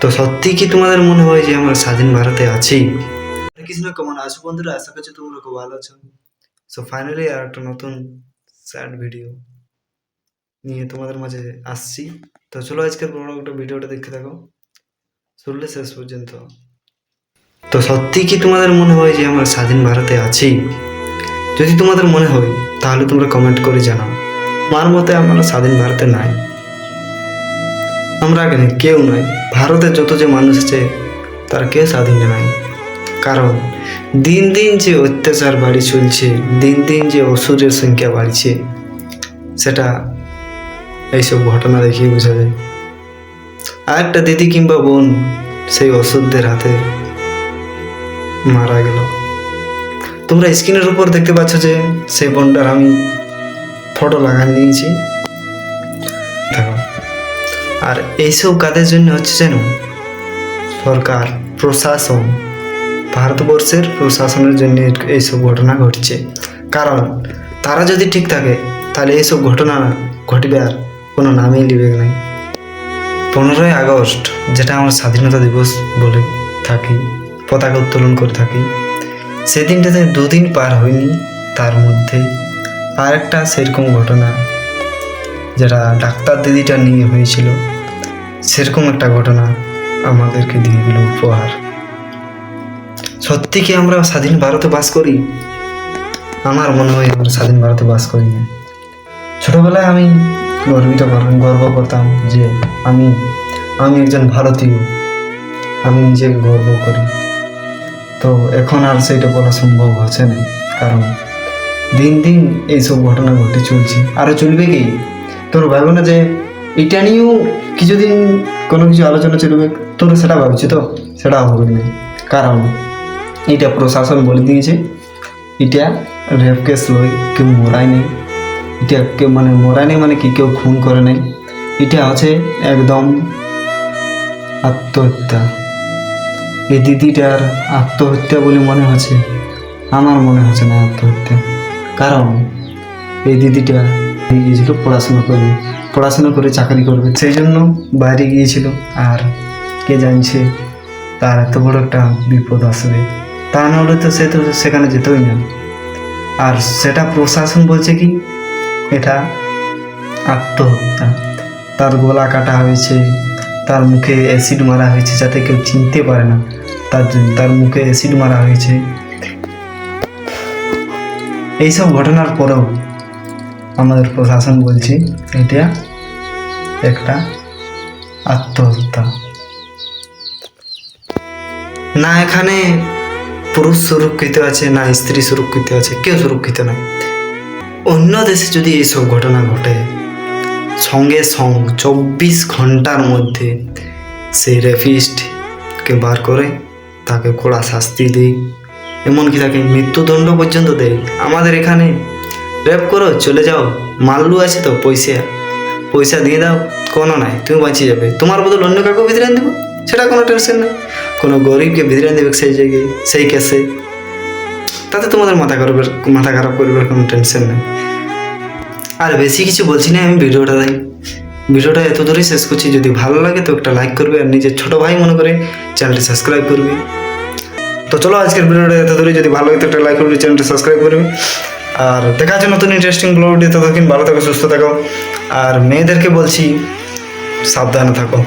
তো সত্যি কি তোমাদের মনে হয় যে আমরা স্বাধীন ভারতে আছি? কৃষ্ণ কেমন আছো বন্ধুরা? আশা করছি তোমরা খুব ভালো আছো। সো ফাইনালি আর একটা নতুন স্যাড ভিডিও নিয়ে তোমাদের মাঝে আসছি। তো চলো আজকের বড় একটা ভিডিওটা দেখতে থাকো। শুনলে শেষ পর্যন্ত। তো সত্যি কি তোমাদের মনে হয় যে আমরা স্বাধীন ভারতে আছি? যদি তোমাদের মনে হয়, তাহলে তোমরা কমেন্ট করে জানাও। আমার মতে আমরা স্বাধীন ভারতে নাই। আমরা কেন কেউ নয় ভারতের যত যে মানুষ আছে, তারা কেউ স্বাধীন নাই। কারণ দিন দিন যে অত্যাচার বাড়ি চলছে, দিন দিন যে অসুরের সংখ্যা বাড়ছে, সেটা এইসব ঘটনা দেখিয়ে বোঝা যায়। আর একটা দিদি কিংবা বোন সেই ওষুধদের হাতে মারা গেল। তোমরা স্ক্রিনের উপর দেখতে পাচ্ছ যে সেই বোনটার আমি ফটো লাগান নিয়েছি। আর এইসব কাজের জন্য হচ্ছে যেন সরকার, প্রশাসন, ভারতবর্ষের প্রশাসনের জন্য এইসব ঘটনা ঘটছে। কারণ তারা যদি ঠিক থাকে, তাহলে এইসব ঘটনা ঘটবে আর কোনো নামই লিবে নাই পনেরোই আগস্ট, যেটা আমরা স্বাধীনতা দিবস বলে থাকি, পতাকা উত্তোলন করে থাকি সেদিনটাতে দুদিন পার হয়নি, তার মধ্যে আর একটা সেরকম ঘটনা, যেটা ডাক্তার দিদিটা নিয়ে হয়েছিল। সেরকম একটা ঘটনা আমাদেরকে দিয়ে দিল উপহার। সত্যি কি আমরা স্বাধীন ভারতে বাস করি? আমার মনে হয় আমরা স্বাধীন ভারতে বাস করি না। ছোটবেলায় আমি গর্বিত গর্ব করতাম যে আমি আমি একজন ভারতীয়, আমি নিজেকে গর্ব করি। তো এখন আর সেটা বলা সম্ভব হচ্ছে না, কারণ দিন দিন এইসব ঘটনা ঘটে চলছে। আরও চলবে কি? তোর ভাবো না যে এটা নিয়েও কিছুদিন কোনো কিছু আলোচনা চলবে তোর সেটা ভাবছি তো, সেটা হবে না কারণ এটা প্রশাসন বলে দিয়েছে, এটা রেপ কেস লয় কেউ মরাই নেই। এটা কেউ মানে মরাই নেই মানে কি কেউ খুন করে নেই। এটা আছে একদম আত্মহত্যা। এই দিদিটার আত্মহত্যা বলে মনে হচ্ছে, আমার মনে হচ্ছে না আত্মহত্যা। কারণ এই দিদিটা গিয়েছিল পড়াশোনা করবে পড়াশোনা করে চাকরি করবে। সেই জন্য বাইরে গিয়েছিল। আর কে জানছে, তার এত বড় একটা বিপদ আসবে। তা নাহলে তো সে তো সেখানে যেতই না। আর সেটা প্রশাসন বলছে কি, এটা আত্মহত্যা। তার গলা কাটা হয়েছে, তার মুখে অ্যাসিড মারা হয়েছে যাতে কেউ চিনতে পারে না। তার জন্য তার মুখে অ্যাসিড মারা হয়েছে। এইসব ঘটনার পরেও আমাদের প্রশাসন বলছে, এটা একটা আত্মহত্যা। না এখানে পুরুষ সুরক্ষিত আছে, না স্ত্রী সুরক্ষিত আছে, কেউ সুরক্ষিত নয় অন্য দেশে যদি এইসব ঘটনা ঘটে, সঙ্গে সঙ্গ চব্বিশ ঘণ্টার মধ্যে সেই রেফিস্টকে বার করে, তাকে কড়া শাস্তি দেয়। এমনকি তাকে মৃত্যুদণ্ড পর্যন্ত দেয়। আমাদের এখানে রেপ করো, চলে যাও। মাল্লু আছে তো, পয়সা। পয়সা দিয়ে দাও, কোনো নাই, তুমি বাঁচিয়ে যাবে। তোমার বদল অন্য কাউকে ভিতরে দেবো সেটা কোনো টেনশন নেই। কোনো গরিবকে ভিতরে দেবে সেই জায়গায়, সেই কেসে তাতে তোমাদের মাথা খারাপ মাথা খারাপ করবার কোনো টেনশন নেই। আর বেশি কিছু বলছি না, আমি ভিডিওটা দেয় ভিডিওটা এত দূরেই শেষ করছি, যদি ভালো লাগে তো একটা লাইক করবে, আর নিজের ছোট ভাই মনে করে চ্যানেলটি সাবস্ক্রাইব করবে। তো চলো আজকের ভিডিওটা এত দূরে, যদি ভালো লাগে তো একটা লাইক করবে চ্যানেলটি সাবস্ক্রাইব করবে। আর দেখা যাচ্ছে নতুন ইন্টারেস্টিং ব্লগ থাকি ভালো থাকো, সুস্থ থাকো। আর মেয়েদেরকে বলছি, সাবধানে থাকো।